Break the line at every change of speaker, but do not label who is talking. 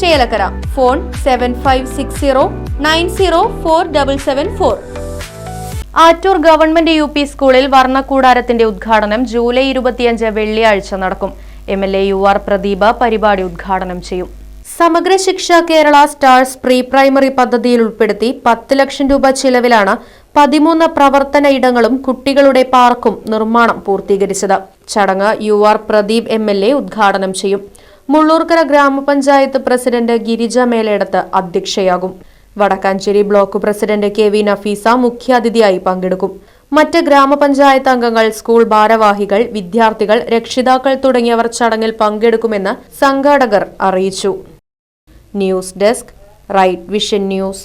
Chelakkara. Phone seven five six zero nine zero four double seven four Attoor government U P സ്കൂളിൽ വർണക്കൂടാരത്തിന്റെ ഉദ്ഘാടനം July ഇരുപത്തിയഞ്ച് വെള്ളിയാഴ്ച നടക്കും. M L A U R Pradeep പരിപാടി ഉദ്ഘാടനം ചെയ്യും. സമഗ്ര ശിക്ഷ കേരള സ്റ്റാർസ് പ്രീ പ്രൈമറി പദ്ധതിയിൽ ഉൾപ്പെടുത്തി പത്ത് ലക്ഷം രൂപ ചിലവിലാണ് പതിമൂന്ന് പ്രവർത്തന ഇടങ്ങളും കുട്ടികളുടെ പാർക്കും നിർമ്മാണം പൂർത്തീകരിച്ചത്. ചടങ്ങ് U R Pradeep M L A ഉദ്ഘാടനം ചെയ്യും. മുള്ളൂർക്കര ഗ്രാമപഞ്ചായത്ത് president Girija Meledath അധ്യക്ഷയാകും. Vadakkanchery block president K V Nafeesa മുഖ്യാതിഥിയായി പങ്കെടുക്കും. മറ്റ് ഗ്രാമപഞ്ചായത്ത് അംഗങ്ങൾ സ്കൂൾ ഭാരവാഹികൾ വിദ്യാർത്ഥികൾ രക്ഷിതാക്കൾ തുടങ്ങിയവർ ചടങ്ങിൽ പങ്കെടുക്കുമെന്ന് സംഘാടകർ അറിയിച്ചു. News desk Right Vision News.